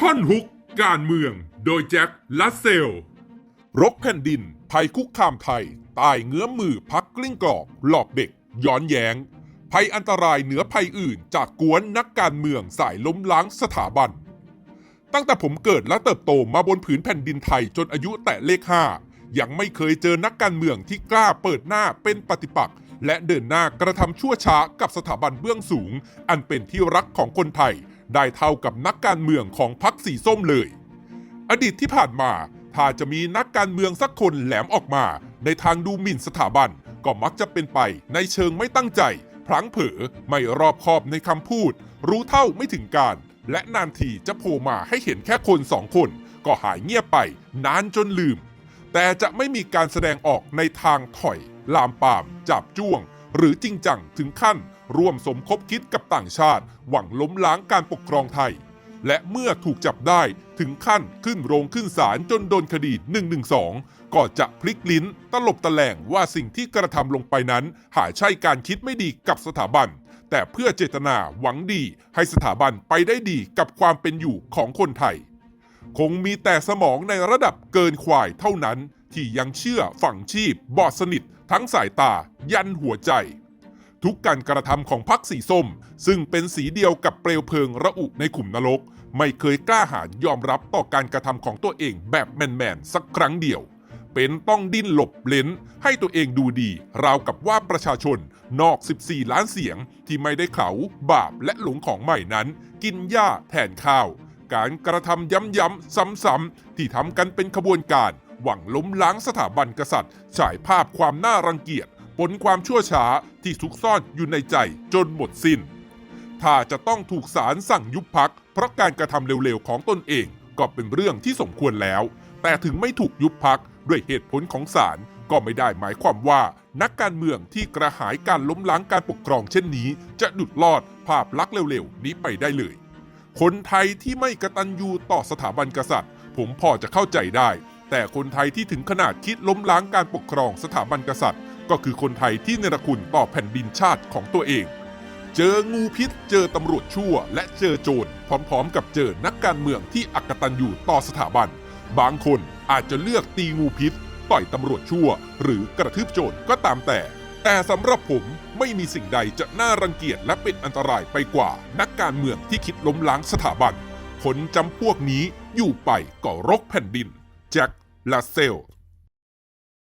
ท่อนฮุก การเมือง โดยแจ็คลัสเซล รบแผ่นดิน ภัยคุกคามไทย ตายเงื้อมมือพักกลิ้งกรอกหลอกเด็ก ย้อนแยง้ง ภัยอันตรายเหนือภัยอื่น จากกวนนักการเมืองสายล้มล้างสถาบัน ตั้งแต่ผมเกิดและเติบโตมาบนผืนแผ่นดินไทยจนอายุแตะเลขห้ายังไม่เคยเจอนักการเมืองที่กล้าเปิดหน้าเป็นปฏิปักษ์และเดินหน้ากระทำชั่วช้ากับสถาบันเบื้องสูง อันเป็นที่รักของคนไทย ได้เท่ากับนักการเมืองของพรรคสีส้มเลย อดีตที่ผ่านมาถ้าจะมีนักการเมืองสักคนแหลมออกมา ในทางดูหมิ่นสถาบัน ก็มักจะเป็นไปในเชิงไม่ตั้งใจ พลั้งเผลอไม่รอบคอบในคำพูด รู้เท่าไม่ถึงการ และนานทีจะโผล่มาให้เห็นแค่คนสองคน ก็หายเงียบไป นานจนลืม แต่จะไม่มีการแสดงออกในทางถอย ลามปาม จับจ้วง หรือจริงจังถึงขั้น ร่วมสมคบคิดกับต่างชาติ หวังล้มล้างการปกครองไทย และเมื่อถูกจับได้ถึงขั้นขึ้นโรงขึ้นศาลจนโดนคดี 112 ก็จะพลิกลิ้นตลบตะแหลงว่าสิ่งที่กระทำลงไปนั้น หาใช่การคิดไม่ดีกับสถาบัน แต่เพื่อเจตนาหวังดีให้สถาบันไปได้ดีกับความเป็นอยู่ของคนไทย คงมีแต่สมองในระดับเกินควายเท่านั้น ที่ยังเชื่อฝังชีพบอดสนิททั้งสายตายันหัวใจ ทุกการกระทำของพรรคสีส้ม ซึ่งเป็นสีเดียวกับเปลวเพลิงระอุในขุมนรก ไม่เคยกล้าหาญยอมรับต่อการกระทำของตัวเองแบบแมนๆสักครั้งเดียว เป็นต้องดิ้นหลบเลนให้ตัวเองดูดี ราวกับว่าประชาชนนอก 14 ล้านเสียงที่ไม่ได้เขาบาปและหลงของใหม่นั้น กินหญ้าแทนข้าว การกระทำย้ำๆซ้ำๆที่ทำกันเป็นขบวนการหวังล้มล้างสถาบันกษัตริย์ ฉายภาพความน่ารังเกียจ ปนความชั่วช้าที่ซุกซ่อนอยู่ในใจจนหมดสิ้น ถ้าจะต้องถูกศาลสั่งยุบพัก เพราะการกระทำเร็วๆของตนเองก็เป็นเรื่องที่สมควรแล้ว แต่ถึงไม่ถูกยุบพักด้วยเหตุผลของศาลก็ไม่ได้หมายความว่า นักการเมืองที่กระหายการล้มล้างการปกครองเช่นนี้ จะหลุดลอดภาพลักษณ์เร็วๆ นี้ไปได้เลย คนไทยที่ไม่กระตันยูต่อสถาบันกษัตริย์ ผมพอจะเข้าใจได้ แต่คนไทยที่ถึงขนาดคิดล้มล้างการปกครองสถาบันกษัตริย์ ก็คือคนไทยที่เนรคุณต่อแผ่นดินชาติของตัวเอง เจองูพิษ เจอตำรวจชั่ว และเจอโจรพร้อมๆ กับเจอนักการเมืองที่อักตันอยู่ต่อสถาบัน บางคนอาจจะเลือกตีงูพิษ ต่อยตำรวจชั่ว หรือกระทืบโจรก็ตามแต่ แต่สำหรับผมไม่มีสิ่งใดจะน่ารังเกียจและเป็นอันตรายไปกว่านักการเมืองที่คิดล้มล้างสถาบันคนจำพวกนี้อยู่ไปก็รกแผ่นดินแจ็คลาเซล